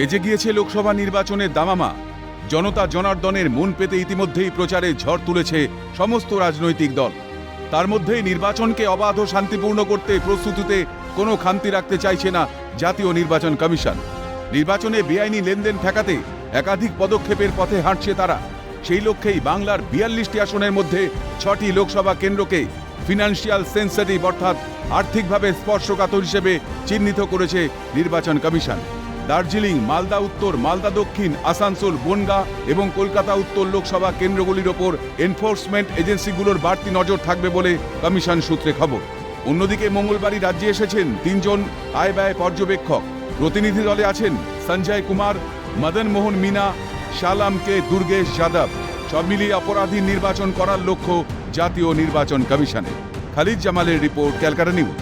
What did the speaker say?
বেজে গিয়েছে লোকসভা নির্বাচনের দামামা। জনতা জনার্দনের মন পেতে ইতিমধ্যেই প্রচারে ঝড় তুলেছে সমস্ত রাজনৈতিক দল। তার মধ্যেই নির্বাচনকে অবাধ ও শান্তিপূর্ণ করতে প্রস্তুতিতে কোনো খামতি রাখতে চাইছে না জাতীয় নির্বাচন কমিশন। নির্বাচনে বেআইনি লেনদেন ঠেকাতে একাধিক পদক্ষেপের পথে হাঁটছে তারা। সেই লক্ষ্যেই বাংলার বিয়াল্লিশটি আসনের মধ্যে ছটি লোকসভা কেন্দ্রকে ফিনান্সিয়াল সেন্সিটিভ অর্থাৎ আর্থিকভাবে স্পর্শকাতর হিসেবে চিহ্নিত করেছে নির্বাচন কমিশন। দার্জিলিং, মালদা উত্তর, মালদা দক্ষিণ, আসানসোল, বনগাঁ এবং কলকাতা উত্তর লোকসভা কেন্দ্রগুলির ওপর এনফোর্সমেন্ট এজেন্সিগুলোর বাড়তি নজর থাকবে বলে কমিশন সূত্রে খবর। অন্যদিকে মঙ্গলবারই রাজ্যে এসেছেন তিনজন আয় ব্যয় পর্যবেক্ষক। প্রতিনিধি দলে আছেন সঞ্জয় কুমার, মদন মোহন মিনা, শালাম কে দুর্গেশ যাদব। সব মিলিয়ে অপরাধী নির্বাচন করার লক্ষ্য জাতীয় নির্বাচন কমিশনের। খালিদ জামালের রিপোর্ট ক্যালকাটা নিউজ।